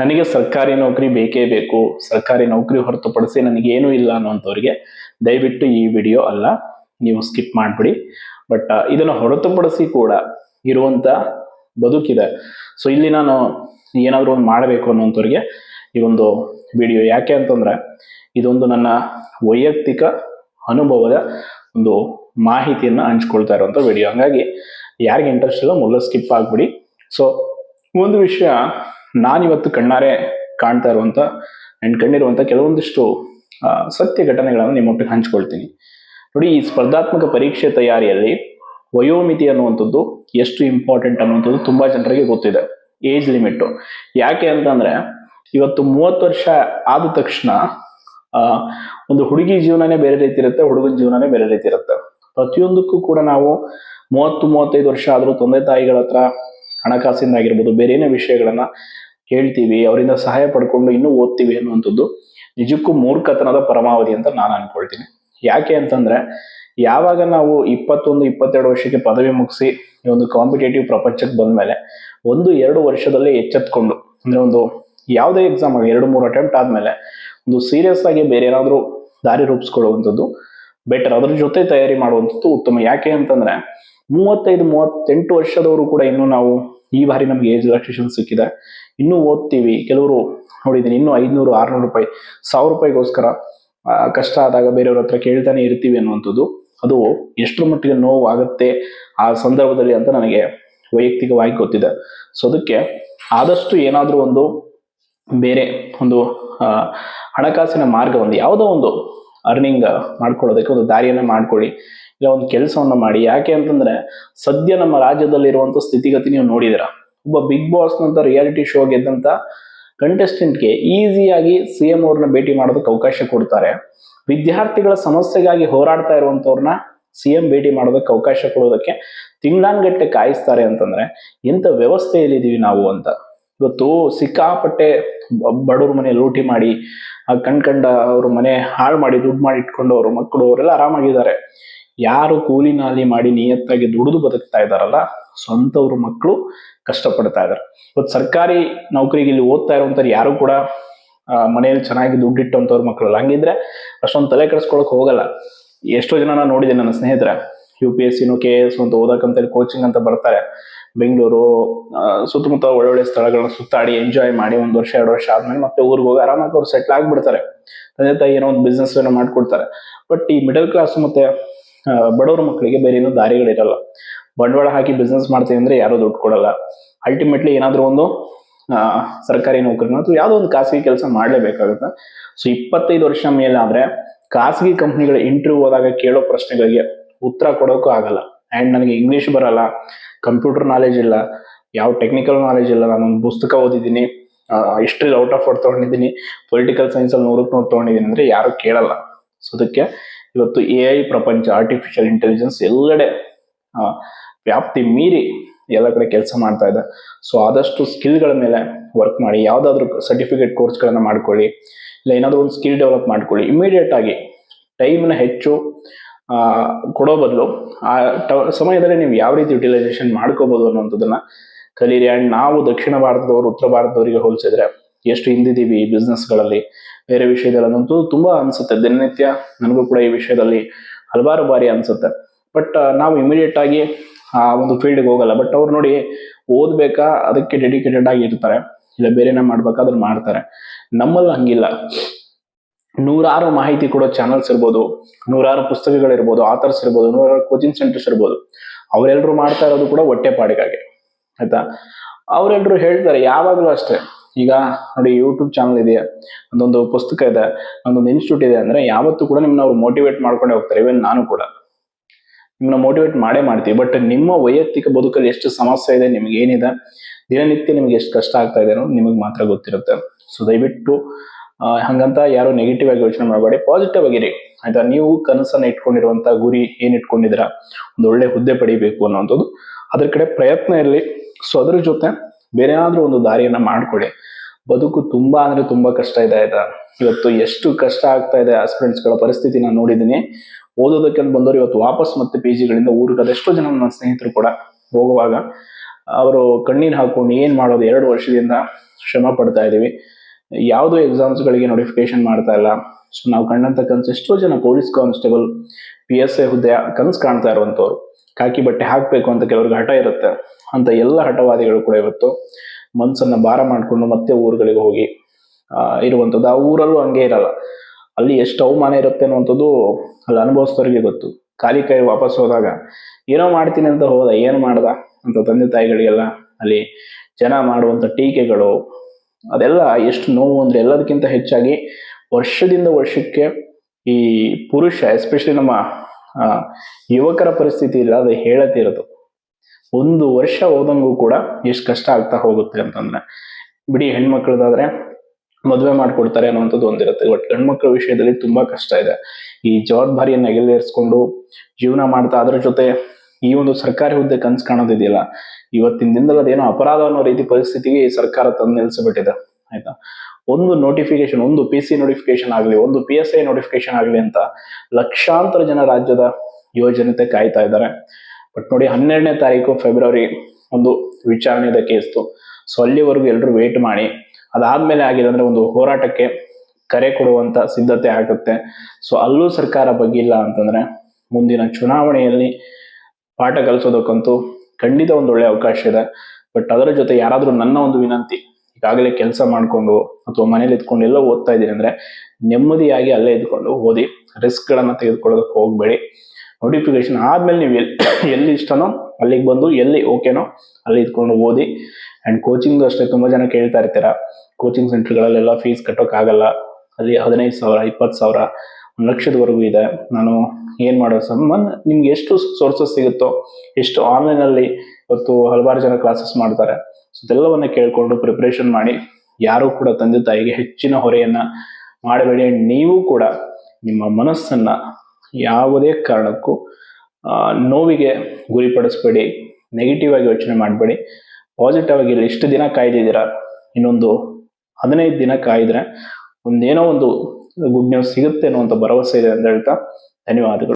ನನಗೆ ಸರ್ಕಾರಿ ನೌಕರಿ ಬೇಕೇ ಬೇಕು, ಸರ್ಕಾರಿ ನೌಕರಿ ಹೊರತುಪಡಿಸಿ ನನಗೇನು ಇಲ್ಲ ಅನ್ನೋಂಥವ್ರಿಗೆ ದಯವಿಟ್ಟು ಈ ವಿಡಿಯೋ ಅಲ್ಲ, ನೀವು ಸ್ಕಿಪ್ ಮಾಡಿಬಿಡಿ. ಬಟ್ ಇದನ್ನು ಹೊರತುಪಡಿಸಿ ಕೂಡ ಇರುವಂಥ ಬದುಕಿದೆ. ಸೊ ಇಲ್ಲಿ ನಾನು ಏನಾದರೂ ಒಂದು ಮಾಡಬೇಕು ಅನ್ನೋಂಥವ್ರಿಗೆ ಈ ಒಂದು ವಿಡಿಯೋ. ಯಾಕೆ ಅಂತಂದರೆ, ಇದೊಂದು ನನ್ನ ವೈಯಕ್ತಿಕ ಅನುಭವದ ಒಂದು ಮಾಹಿತಿಯನ್ನು ಹಂಚ್ಕೊಳ್ತಾ ಇರುವಂಥ ವಿಡಿಯೋ. ಹಂಗಾಗಿ, ಯಾರಿಗೆ ಇಂಟ್ರೆಸ್ಟ್ ಇಲ್ಲ, ಮೊದಲು ಸ್ಕಿಪ್ ಆಗಿಬಿಡಿ. ಸೊ ಒಂದು ವಿಷಯ ನಾನಿವತ್ತು ಕಣ್ಣಾರೆ ಕಾಣ್ತಾ ಇರುವಂತ ಅಂಡ್ ಕಂಡಿರುವಂತ ಕೆಲವೊಂದಿಷ್ಟು ಸತ್ಯ ಘಟನೆಗಳನ್ನು ನಿಮ್ಮೊಟ್ಟಿಗೆ ಹಂಚ್ಕೊಳ್ತೀನಿ. ನೋಡಿ, ಈ ಸ್ಪರ್ಧಾತ್ಮಕ ಪರೀಕ್ಷೆ ತಯಾರಿಯಲ್ಲಿ ವಯೋಮಿತಿ ಅನ್ನುವಂಥದ್ದು ಎಷ್ಟು ಇಂಪಾರ್ಟೆಂಟ್ ಅನ್ನುವಂಥದ್ದು ತುಂಬಾ ಜನರಿಗೆ ಗೊತ್ತಿದೆ. ಏಜ್ ಲಿಮಿಟ್ ಯಾಕೆ ಅಂತಂದ್ರೆ, ಇವತ್ತು ಮೂವತ್ತು ವರ್ಷ ಆದ ತಕ್ಷಣ ಒಂದು ಹುಡುಗಿ ಜೀವನನೇ ಬೇರೆ ರೀತಿ ಇರುತ್ತೆ, ಹುಡುಗನ ಜೀವನನೇ ಬೇರೆ ರೀತಿ ಇರುತ್ತೆ. ಪ್ರತಿಯೊಂದಕ್ಕೂ ಕೂಡ ನಾವು ಮೂವತ್ತು, ಮೂವತ್ತೈದು ವರ್ಷ ಆದರೂ ತಂದೆ ತಾಯಿಗಳ ಹತ್ರ ಹಣಕಾಸಿಂದ ಆಗಿರ್ಬೋದು ಬೇರೆ ವಿಷಯಗಳನ್ನ ಹೇಳ್ತೀವಿ ಅವರಿಂದ ಸಹಾಯ ಪಡ್ಕೊಂಡು ಇನ್ನೂ ಓದ್ತೀವಿ ಅನ್ನುವಂಥದ್ದು ನಿಜಕ್ಕೂ ಮೂರ್ಖತನದ ಪರಮಾವಧಿ ಅಂತ ನಾನು ಅನ್ಕೊಳ್ತೀನಿ. ಯಾಕೆ ಅಂತಂದ್ರೆ ಯಾವಾಗ ನಾವು ಇಪ್ಪತ್ತೊಂದು, ಇಪ್ಪತ್ತೆರಡು ವರ್ಷಕ್ಕೆ ಪದವಿ ಮುಗಿಸಿ ಈ ಒಂದು ಕಾಂಪಿಟೇಟಿವ್ ಪ್ರಪಂಚಕ್ಕೆ ಬಂದ್ಮೇಲೆ ಒಂದು, ಎರಡು ವರ್ಷದಲ್ಲೇ ಎಚ್ಚೆತ್ಕೊಂಡು, ಅಂದ್ರೆ ಒಂದು ಯಾವುದೇ ಎಕ್ಸಾಮ್ ಆಗಿ ಎರಡು, ಮೂರು ಅಟೆಂಪ್ಟ್ ಆದ್ಮೇಲೆ ಒಂದು ಸೀರಿಯಸ್ ಆಗಿ ಬೇರೆ ಏನಾದರೂ ದಾರಿ ರೂಪಿಸ್ಕೊಳ್ಳುವಂಥದ್ದು ಬೆಟರ್ ಅದ್ರ ಜೊತೆ ತಯಾರಿ ಮಾಡುವಂಥದ್ದು ಉತ್ತಮ. ಯಾಕೆ ಅಂತಂದ್ರೆ ಮೂವತ್ತೈದು, ಮೂವತ್ತೆಂಟು ವರ್ಷದವರು ಕೂಡ ಇನ್ನೂ ನಾವು ಈ ಬಾರಿ ನಮ್ಗೆ ಏಜ್ ರಿಲ್ಯಾಕ್ಸೇಷನ್ ಸಿಕ್ಕಿದೆ. ಇನ್ನೂ ಓದ್ತೀವಿ. ಕೆಲವರು ನೋಡಿದ್ದೀನಿ, ಇನ್ನೂ ಐದ್ನೂರು, ಆರ್ನೂರು ರೂಪಾಯಿ, ಸಾವಿರ ರೂಪಾಯಿಗೋಸ್ಕರ ಕಷ್ಟ ಆದಾಗ ಬೇರೆಯವ್ರ ಹತ್ರ ಕೇಳ್ತಾನೆ ಇರ್ತೀವಿ ಅನ್ನುವಂಥದ್ದು. ಅದು ಎಷ್ಟರ ಮಟ್ಟಿಗೆ ನೋವು ಆಗುತ್ತೆ ಆ ಸಂದರ್ಭದಲ್ಲಿ ಅಂತ ನನಗೆ ವೈಯಕ್ತಿಕವಾಗಿ ಗೊತ್ತಿದೆ. ಸೊ ಅದಕ್ಕೆ ಆದಷ್ಟು ಏನಾದರೂ ಒಂದು ಬೇರೆ ಒಂದು ಹಣಕಾಸಿನ ಮಾರ್ಗ ಒಂದು ಯಾವುದೋ ಒಂದು ಅರ್ನಿಂಗ್ ಮಾಡ್ಕೊಳ್ಳೋದಕ್ಕೆ ಒಂದು ದಾರಿಯನ್ನು ಮಾಡ್ಕೊಳ್ಳಿ. ಇಲ್ಲ ಒಂದು ಕೆಲಸವನ್ನ ಮಾಡಿ. ಯಾಕೆ ಅಂತಂದ್ರೆ ಸದ್ಯ ನಮ್ಮ ರಾಜ್ಯದಲ್ಲಿರುವಂಥ ಸ್ಥಿತಿಗತಿ ನೀವು ನೋಡಿದಿರ ಒಬ್ಬ ಬಿಗ್ ಬಾಸ್ ನಂತ ರಿಯಾಲಿಟಿ ಶೋ ಗೆದ್ದಂತ ಕಂಟೆಸ್ಟೆಂಟ್ಗೆ ಈಸಿಯಾಗಿ ಸಿ ಎಂ ಅವ್ರನ್ನ ಭೇಟಿ ಮಾಡೋದಕ್ಕೆ ಅವಕಾಶ ಕೊಡ್ತಾರೆ. ವಿದ್ಯಾರ್ಥಿಗಳ ಸಮಸ್ಯೆಗಾಗಿ ಹೋರಾಡ್ತಾ ಇರುವಂಥವ್ರನ್ನ ಸಿ ಎಂ ಭೇಟಿ ಮಾಡೋದಕ್ಕೆ ಅವಕಾಶ ಕೊಡೋದಕ್ಕೆ ತಿಂಗಳಾನ್ಗಟ್ಟೆ ಕಾಯಿಸ್ತಾರೆ ಅಂತಂದ್ರೆ ಎಂತ ವ್ಯವಸ್ಥೆಯಲ್ಲಿದ್ದೀವಿ ನಾವು ಅಂತ. ಇವತ್ತು ಸಿಕ್ಕಾಪಟ್ಟೆ ಬಡವ್ರ ಮನೆ ಲೂಟಿ ಮಾಡಿ ಕಣ್ಕಂಡ ಕಣ್ ಅವ್ರ ಮನೆ ಹಾಳು ಮಾಡಿ, ದುಡ್ಡು ಮಾಡಿ ಇಟ್ಕೊಂಡವರು ಮಕ್ಕಳು ಅವರೆಲ್ಲ ಆರಾಮಾಗಿದ್ದಾರೆ. ಯಾರು ಕೂಲಿ ನಾಲಿ ಮಾಡಿ ನಿಯತ್ತಾಗಿ ದುಡಿದು ಬದುಕ್ತಾ ಇದ್ದಾರಲ್ಲ, ಸ್ವಂತವ್ರ ಮಕ್ಕಳು ಕಷ್ಟಪಡ್ತಾ ಇದಾರೆ ಇವತ್ತು ಸರ್ಕಾರಿ ನೌಕರಿಗೆ ಇಲ್ಲಿ ಓದ್ತಾ ಇರುವಂತವ್ರು ಯಾರು ಕೂಡ ಮನೆಯಲ್ಲಿ ಚೆನ್ನಾಗಿ ದುಡ್ಡಿಟ್ಟಂತವ್ರ ಮಕ್ಕಳಲ್ಲ ಹಂಗಿದ್ರೆ ಅಷ್ಟೊಂದು ತಲೆ ಕೆಡಿಸ್ಕೊಳಕ್ ಹೋಗಲ್ಲ. ಎಷ್ಟೋ ಜನ ನೋಡಿದೆ ನನ್ನ ಸ್ನೇಹಿತರ ಯು ಪಿ ಎಸ್ ಸಿನೂ ಕೆ ಎಸ್ ಅಂತ ಓದಕ್ಕಂತೇಳಿ ಕೋಚಿಂಗ್ ಅಂತ ಬರ್ತಾರೆ. ಬೆಂಗಳೂರು ಸುತ್ತಮುತ್ತ ಒಳ್ಳೊಳ್ಳೆ ಸ್ಥಳಗಳನ್ನ ಸುತ್ತಾಡಿ ಎಂಜಾಯ್ ಮಾಡಿ, ಒಂದು ವರ್ಷ, ಎರಡು ವರ್ಷ ಆದ್ಮೇಲೆ ಮತ್ತೆ ಊರಿಗೆ ಹೋಗಿ ಆರಾಮಾಗಿ ಅವ್ರು ಸೆಟ್ಲ್ ಆಗ್ಬಿಡ್ತಾರೆ. ತಂದೆ ತಾಯಿ ಏನೋ ಒಂದು ಬಿಸ್ನೆಸ್ ಏನೋ ಮಾಡ್ಕೊಡ್ತಾರೆ. ಬಟ್ ಈ ಮಿಡಲ್ ಕ್ಲಾಸ್ ಮತ್ತೆ ಬಡವ್ರ ಮಕ್ಕಳಿಗೆ ಬೇರೆ ಏನೋ ದಾರಿಗಳಿರಲ್ಲ. ಬಂಡವಾಳ ಹಾಕಿ ಬಿಸ್ನೆಸ್ ಮಾಡ್ತೀವಿ ಅಂದ್ರೆ ಯಾರೂ ದುಡ್ಡು ಕೊಡಲ್ಲ. ಅಲ್ಟಿಮೇಟ್ಲಿ ಏನಾದ್ರೂ ಒಂದು ಸರ್ಕಾರಿ ನೌಕರಿನ ಅಥವಾ ಯಾವುದೋ ಒಂದು ಖಾಸಗಿ ಕೆಲಸ ಮಾಡಲೇಬೇಕಾಗುತ್ತೆ. ಸೊ ಇಪ್ಪತ್ತೈದು ವರ್ಷ ಮೇಲಾದ್ರೆ ಖಾಸಗಿ ಕಂಪ್ನಿಗಳ ಇಂಟರ್ವ್ಯೂ ಹೋದಾಗ ಕೇಳೋ ಪ್ರಶ್ನೆಗಳಿಗೆ ಉತ್ತರ ಕೊಡೋಕ್ಕೂ ಆಗಲ್ಲ. ಆ್ಯಂಡ್ ನನಗೆ ಇಂಗ್ಲೀಷ್ ಬರಲ್ಲ ಕಂಪ್ಯೂಟರ್ ನಾಲೆಜ್ ಇಲ್ಲ, ಯಾವ ಟೆಕ್ನಿಕಲ್ ನಾಲೆಜ್ ಇಲ್ಲ ನಾನು ಒಂದು ಪುಸ್ತಕ ಓದಿದ್ದೀನಿ ಹಿಸ್ಟ್ರಿ ಔಟ್ ಆಫ್ ಔಟ್ ತೊಗೊಂಡಿದ್ದೀನಿ ಪೊಲಿಟಿಕಲ್ ಸೈನ್ಸಲ್ಲಿ ನೂರಕ್ಕೆ ನೂರು ತೊಗೊಂಡಿದ್ದೀನಿ ಅಂದರೆ ಯಾರೂ ಕೇಳಲ್ಲ. ಸೊ ಅದಕ್ಕೆ ಇವತ್ತು ಎ ಐ ಪ್ರಪಂಚ ಆರ್ಟಿಫಿಷಿಯಲ್ ಇಂಟೆಲಿಜೆನ್ಸ್ ಎಲ್ಲೆಡೆ ವ್ಯಾಪ್ತಿ ಮೀರಿ ಎಲ್ಲ ಕಡೆ ಕೆಲಸ ಮಾಡ್ತಾ ಇದೆ. ಸೊ ಆದಷ್ಟು ಸ್ಕಿಲ್ಗಳ ಮೇಲೆ ವರ್ಕ್ ಮಾಡಿ, ಯಾವುದಾದ್ರೂ ಸರ್ಟಿಫಿಕೇಟ್ ಕೋರ್ಸ್ಗಳನ್ನು ಮಾಡ್ಕೊಳ್ಳಿ, ಇಲ್ಲ ಏನಾದರೂ ಒಂದು ಸ್ಕಿಲ್ ಡೆವಲಪ್ ಮಾಡ್ಕೊಳ್ಳಿ ಇಮಿಡಿಯೇಟ್ ಆಗಿ ಟೈಮ್ನ ಹೆಚ್ಚು ಕೊಡೋ ಬದಲು, ಆ, ಟ- ಸಮಯದಲ್ಲಿ ನೀವು ಯಾವ ರೀತಿ ಯುಟಿಲೈಸೇಷನ್ ಮಾಡ್ಕೋಬೋದು ಅನ್ನೋಂಥದ್ದನ್ನು ಕಲೀರಿ. ಆ್ಯಂಡ್ ನಾವು ದಕ್ಷಿಣ ಭಾರತದವರು, ಉತ್ತರ ಭಾರತದವರಿಗೆ ಹೋಲಿಸಿದ್ರೆ, ಎಷ್ಟು ಹಿಂದಿದ್ದೀವಿ ಈ ಬಿಸ್ನೆಸ್ಗಳಲ್ಲಿ ಬೇರೆ ವಿಷಯದಲ್ಲಂತೂ ತುಂಬಾ ಅನ್ಸುತ್ತೆ. ದಿನನಿತ್ಯ ನನಗೂ ಕೂಡ ಈ ವಿಷಯದಲ್ಲಿ ಹಲವಾರು ಬಾರಿ ಅನ್ಸುತ್ತೆ. ಬಟ್ ನಾವು ಇಮಿಡಿಯೇಟ್ ಆಗಿ, ಆ, ಒಂದು ಫೀಲ್ಡ್ಗೆ ಹೋಗಲ್ಲ. ಬಟ್ ಅವ್ರು ನೋಡಿ ಓದ್ಬೇಕಾ, ಅದಕ್ಕೆ ಡೆಡಿಕೇಟೆಡ್ ಆಗಿ ಇರ್ತಾರೆ. ಇಲ್ಲ ಬೇರೆನೇ ಮಾಡ್ಬೇಕಾದ್ರೆ ಮಾಡ್ತಾರೆ. ನಮ್ಮಲ್ಲಿ ಹಂಗಿಲ್ಲ. ನೂರಾರು ಮಾಹಿತಿ ಕೊಡೋ ಚಾನಲ್ಸ್ ಇರ್ಬೋದು, ನೂರಾರು ಪುಸ್ತಕಗಳಿರ್ಬೋದು ಆಥರ್ಸ್ ಇರ್ಬೋದು, ನೂರಾರು ಕೋಚಿಂಗ್ ಸೆಂಟರ್ಸ್ ಇರ್ಬೋದು. ಅವರೆಲ್ಲರೂ ಮಾಡ್ತಾ ಇರೋದು ಕೂಡ ಹೊಟ್ಟೆ ಪಾಡಿಗಾಗಿ. ಆಯ್ತಾ? ಅವರೆಲ್ಲರೂ ಹೇಳ್ತಾರೆ, ಯಾವಾಗಲೂ ಅಷ್ಟೇ. ಈಗ ನೋಡಿ ಯೂಟ್ಯೂಬ್ ಚಾನಲ್ ಇದೆ ಒಂದೊಂದು ಪುಸ್ತಕ ಇದೆ ಒಂದೊಂದು ಇನ್ಸ್ಟಿಟ್ಯೂಟ್ ಇದೆ ಅಂದ್ರೆ ಯಾವತ್ತೂ ಕೂಡ ನಿಮ್ಮನ್ನ ಅವ್ರು ಮೋಟಿವೇಟ್ ಮಾಡ್ಕೊಂಡೇ ಹೋಗ್ತಾರೆ ಇವನ್ ನಾನು ಕೂಡ. ನಿಮ್ಮನ್ನ ಮೋಟಿವೇಟ್ ಮಾಡೇ ಮಾಡ್ತೀವಿ ಬಟ್ ನಿಮ್ಮ ವೈಯಕ್ತಿಕ ಬದುಕಲ್ಲಿ ಎಷ್ಟು ಸಮಸ್ಯೆ ಇದೆ, ನಿಮ್ಗೆ ಏನಿದೆ, ದಿನನಿತ್ಯ ನಿಮ್ಗೆ ಎಷ್ಟು ಕಷ್ಟ ಆಗ್ತಾ ಇದೆ ಅನ್ನೋದು ನಿಮಗೆ ಮಾತ್ರ ಗೊತ್ತಿರುತ್ತೆ. ಸೊ ದಯವಿಟ್ಟು ಹಂಗಂತ ಯಾರು ನೆಗೆಟಿವ್ ಆಗಿ ಯೋಚನೆ ಮಾಡಬೇಡಿ ಪಾಸಿಟಿವ್ ಆಗಿರಿ. ಆಯ್ತಾ? ನೀವು ಕನಸನ್ನ ಇಟ್ಕೊಂಡಿರುವಂತ ಗುರಿ ಏನ್ ಇಟ್ಕೊಂಡಿದ್ದೀರಾ? ಒಂದು ಒಳ್ಳೆ ಹುದ್ದೆ ಪಡಿಬೇಕು ಅನ್ನೋಂಥದ್ದು ಅದ್ರ ಕಡೆ ಪ್ರಯತ್ನ ಇರಲಿ. ಸೊ ಅದ್ರ ಜೊತೆ ಬೇರೆ ಒಂದು ದಾರಿಯನ್ನ ಮಾಡ್ಕೊಳ್ಳಿ ಬದುಕು ತುಂಬಾ ಅಂದ್ರೆ ತುಂಬಾ ಕಷ್ಟ ಇದೆ ಆಯ್ತಾ? ಇವತ್ತು ಎಷ್ಟು ಕಷ್ಟ ಆಗ್ತಾ ಇದೆ aspirants ಗಳ ಪರಿಸ್ಥಿತಿ ನಾನು ನೋಡಿದ್ದೀನಿ ಓದೋದಕ್ಕೆ ಬಂದವರು ಇವತ್ತು ವಾಪಸ್ ಮತ್ತೆ ಪಿ ಜಿಗಳಿಂದ ಊರಿಗೆ ಅದೆಷ್ಟೋ ಜನ ನನ್ನ ಸ್ನೇಹಿತರು ಕೂಡ ಹೋಗುವಾಗ, ಅವರು ಕಣ್ಣೀರು ಹಾಕೊಂಡು ಏನು ಮಾಡೋದು ಎರಡು ವರ್ಷದಿಂದ ಶ್ರಮ ಪಡ್ತಾ ಇದ್ದೀವಿ ಯಾವುದೋ ಎಕ್ಸಾಮ್ಸ್ಗಳಿಗೆ ನೋಟಿಫಿಕೇಶನ್ ಮಾಡ್ತಾ ಇಲ್ಲ. ಸೊ ನಾವು ಕಂಡಂತ ಕನಸು ಎಷ್ಟೋ ಜನ police constable P S I ಹುದ್ದೆ ಕನಸು ಕಾಣ್ತಾ ಇರುವಂಥವ್ರು. ಕಾಕಿ ಬಟ್ಟೆ ಹಾಕಬೇಕು ಅಂತ ಕೆಲವ್ರಿಗೆ ಹಠ ಇರುತ್ತೆ. ಅಂತ ಎಲ್ಲ ಹಠವಾದಿಗಳು ಕೂಡ ಇವತ್ತು ಮನ್ಸನ್ನ ಭಾರ ಮಾಡಿಕೊಂಡು ಮತ್ತೆ ಊರುಗಳಿಗೆ ಹೋಗಿ ಇರುವಂಥದ್ದು. ಆ ಊರಲ್ಲೂ ಹಂಗೆ ಇರಲ್ಲ. ಅಲ್ಲಿ ಎಷ್ಟು ಅವಮಾನ ಇರುತ್ತೆ ಅನ್ನುವಂಥದ್ದು ಅಲ್ಲಿ ಅನುಭವಿಸ್ತವ್ರಿಗೆ ಗೊತ್ತು. ಖಾಲಿ ಕೈ ವಾಪಸ್ ಹೋದಾಗ, ಏನೋ ಮಾಡ್ತೀನಿ ಅಂತ ಹೋದ, ಏನು ಮಾಡ್ದ ಅಂತ ತಂದೆ ತಾಯಿಗಳಿಗೆಲ್ಲ ಅಲ್ಲಿ ಜನ ಮಾಡುವಂಥ ಟೀಕೆಗಳು ಅದೆಲ್ಲ ಎಷ್ಟು ನೋವು ಅಂದರೆ ಎಲ್ಲದಕ್ಕಿಂತ ಹೆಚ್ಚಾಗಿ ವರ್ಷದಿಂದ ವರ್ಷಕ್ಕೆ ಈ ಪುರುಷ ಎಸ್ಪೆಷಲಿ ನಮ್ಮ ಯುವಕರ ಪರಿಸ್ಥಿತಿ ಇಲ್ಲ ಅದು ಹೇಳತ್ತಿರೋದು ಒಂದು ವರ್ಷ ಹೋದಂಗೂ ಕೂಡ ಎಷ್ಟು ಕಷ್ಟ ಆಗ್ತಾ ಹೋಗುತ್ತೆ ಅಂತಂದ್ರೆ, ಬಿಡಿ ಹೆಣ್ಮಕ್ಳದಾದ್ರೆ ಮದುವೆ ಮಾಡ್ಕೊಡ್ತಾರೆ ಅನ್ನುವಂಥದ್ದು ಒಂದಿರುತ್ತೆ. ಬಟ್ ಹೆಣ್ಮಕ್ಳ ವಿಷಯದಲ್ಲಿ ತುಂಬಾ ಕಷ್ಟ ಇದೆ. ಈ ಜವಾಬ್ದಾರಿಯನ್ನು ಎಗಲೇರಿಸ್ಕೊಂಡು ಜೀವನ ಮಾಡ್ತಾ ಅದ್ರ ಜೊತೆ ಈ ಒಂದು ಸರ್ಕಾರಿ ಹುದ್ದೆ ಕನ್ಸು ಕಾಣೋದಿದೆಯಲ್ಲ? ಇವತ್ತಿನ ದಿನದಲ್ಲಿ ಅದೇನೋ ಅಪರಾಧ ಅನ್ನೋ ರೀತಿ ಪರಿಸ್ಥಿತಿಗೆ ಈ ಸರ್ಕಾರ ತಂದು ನಿಲ್ಲಿಸಿಬಿಟ್ಟಿದೆ ಆಯ್ತಾ? ಒಂದು ನೋಟಿಫಿಕೇಶನ್ ಒಂದು ಪಿ ಸಿ ನೋಟಿಫಿಕೇಶನ್ ಆಗಲಿ, ಒಂದು ಪಿ ಎಸ್ ಐ ನೋಟಿಫಿಕೇಶನ್ ಆಗಲಿ ಅಂತ ಲಕ್ಷಾಂತರ ಜನ ರಾಜ್ಯದ ಯುವಜನತೆ ಕಾಯ್ತಾ ಇದ್ದಾರೆ. ಬಟ್ ನೋಡಿ, ಹನ್ನೆರಡನೇ ತಾರೀಕು ಫೆಬ್ರವರಿ ಒಂದು ವಿಚಾರಣೆ ಇದೆ ಕೇಸ್ತು ಸೊ ಅಲ್ಲಿವರೆಗೂ ಎಲ್ಲರೂ ವೇಟ್ ಮಾಡಿ. ಅದಾದ್ಮೇಲೆ ಆಗಿದೆ ಅಂದ್ರೆ ಒಂದು ಹೋರಾಟಕ್ಕೆ ಕರೆ ಕೊಡುವಂತ ಸಿದ್ಧತೆ ಆಗುತ್ತೆ. ಸೊ ಅಲ್ಲೂ ಸರ್ಕಾರ ಬಗ್ಗಿಲ್ಲ ಅಂತಂದ್ರೆ ಮುಂದಿನ ಚುನಾವಣೆಯಲ್ಲಿ ಪಾಠ ಕಲಿಸೋದಕ್ಕಂತೂ ಖಂಡಿತ ಒಂದು ಒಳ್ಳೆ ಅವಕಾಶ ಇದೆ. ಬಟ್ ಅದರ ಜೊತೆ ಯಾರಾದರೂ ನನ್ನ ಒಂದು ವಿನಂತಿ, ಈಗಾಗಲೇ ಕೆಲಸ ಮಾಡಿಕೊಂಡು ಅಥವಾ ಮನೇಲಿ ಇದ್ಕೊಂಡು ಎಲ್ಲೋ ಓದ್ತಾ ಇದ್ದೀನಿ ಅಂದರೆ ನೆಮ್ಮದಿಯಾಗಿ ಅಲ್ಲೇ ಇದ್ಕೊಂಡು ಓದಿ ರಿಸ್ಕ್ಗಳನ್ನು ತೆಗೆದುಕೊಳ್ಳೋದಕ್ಕೆ ಹೋಗಬೇಡಿ. ನೋಟಿಫಿಕೇಶನ್ ಆದಮೇಲೆ ನೀವು ಎಲ್ಲಿ ಎಲ್ಲಿ ಇಷ್ಟನೋ ಅಲ್ಲಿಗೆ ಬಂದು ಎಲ್ಲಿ ಓಕೆನೋ ಅಲ್ಲಿ ಇದ್ಕೊಂಡು ಓದಿ. ಆ್ಯಂಡ್ ಕೋಚಿಂಗ್ ಅಷ್ಟೇ, ತುಂಬ ಜನ ಕೇಳ್ತಾ ಇರ್ತೀರ ಕೋಚಿಂಗ್ ಸೆಂಟರ್ಗಳಲ್ಲೆಲ್ಲ ಫೀಸ್ ಕಟ್ಟೋಕ್ಕಾಗಲ್ಲ. ಅಲ್ಲಿ ಹದಿನೈದು ಸಾವಿರ, ಇಪ್ಪತ್ತು ಸಾವಿರ ಒಂದು ಲಕ್ಷದವರೆಗೂ ಇದೆ. ನಾನು ಏನು ಮಾಡೋ ಸಂಬಂಧ ನಿಮ್ಗೆ ಎಷ್ಟು ಸೋರ್ಸಸ್ ಸಿಗುತ್ತೋ, ಎಷ್ಟು ಆನ್ಲೈನಲ್ಲಿ ಇವತ್ತು ಹಲವಾರು ಜನ ಕ್ಲಾಸಸ್ ಮಾಡ್ತಾರೆ. ಸೊ ಇದೆಲ್ಲವನ್ನ ಕೇಳಿಕೊಂಡು ಪ್ರಿಪ್ರೇಷನ್ ಮಾಡಿ, ಯಾರೂ ಕೂಡ ತಂದೆ ತಾಯಿಗೆ ಹೆಚ್ಚಿನ ಹೊರೆಯನ್ನ ಮಾಡಬೇಡಿ. ನೀವು ಕೂಡ ನಿಮ್ಮ ಮನಸ್ಸನ್ನ ಯಾವುದೇ ಕಾರಣಕ್ಕೂ ನೋವಿಗೆ ಗುರಿಪಡಿಸ್ಬೇಡಿ ನೆಗೆಟಿವ್ ಆಗಿ ಯೋಚನೆ ಮಾಡಬೇಡಿ. ಪಾಸಿಟಿವ್ ಆಗಿ ಇಷ್ಟು ದಿನ ಕಾಯ್ದಿದ್ದೀರಾ? ಇನ್ನೊಂದು ಹದಿನೈದು ದಿನ ಕಾಯ್ದ್ರೆ ಒಂದೇನೋ ಒಂದು ಗುಡ್ ನ್ಯೂಸ್ ಸಿಗುತ್ತೆ ಅನ್ನುವಂಥ ಭರವಸೆ ಇದೆ ಅಂತ ಹೇಳ್ತಾ ಧನ್ಯವಾದಗಳು.